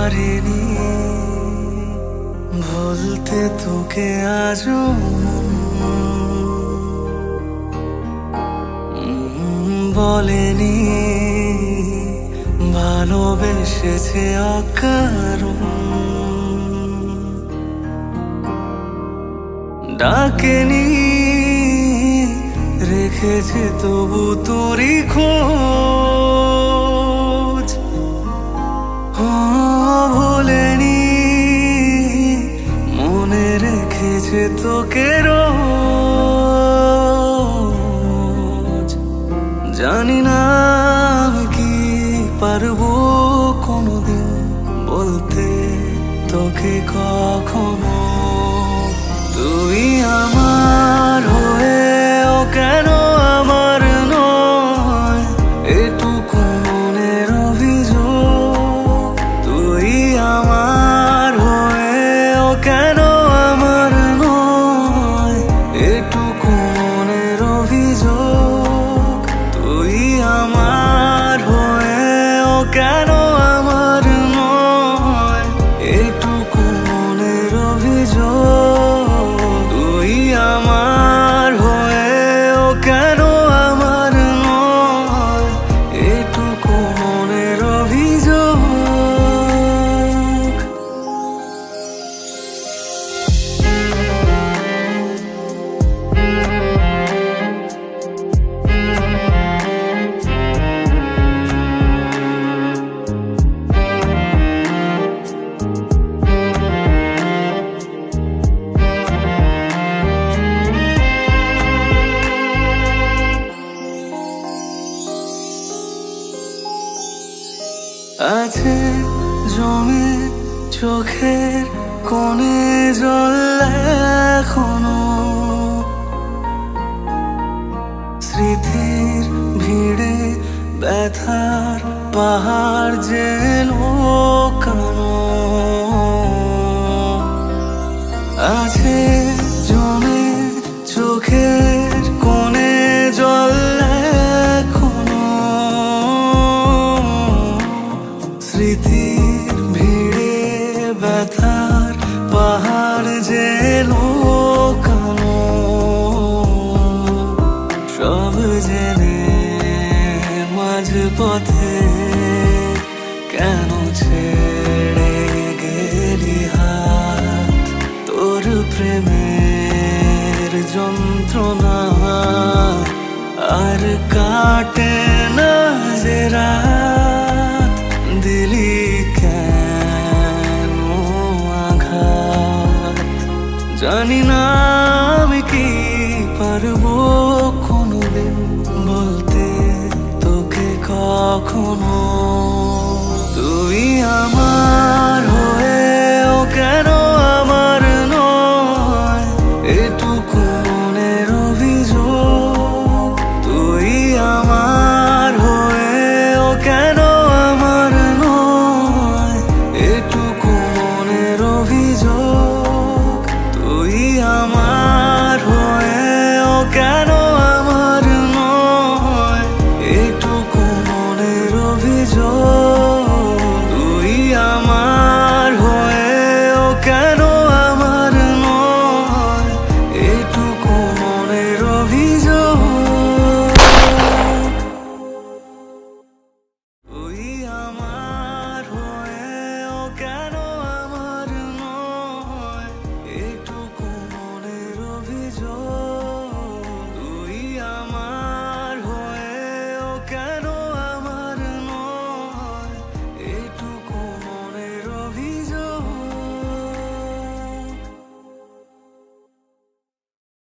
পারিনি। বলতে তোকে আজও বলেনি। ভালোবেসেছে অকারণ ডাকেনি রেখেছে তবু তোরই খোঁজ। ভোলেনি মনে রেখেছে তোকে রোজ। জানি না কি পারব কোনোদিন বলতে তোকে কখনো চোখের কোণে জল এখনও। স্মৃতির ভিড়ে ব্যথার পাহাড় যে লোকানো। আছে জমে প্রেমের যন্ত্রণা আর কাটে না যে রাত। দিলি কেন আঘাত? জানি না আমি কি পারব কোনোদিন বলতে, তোকে কখনো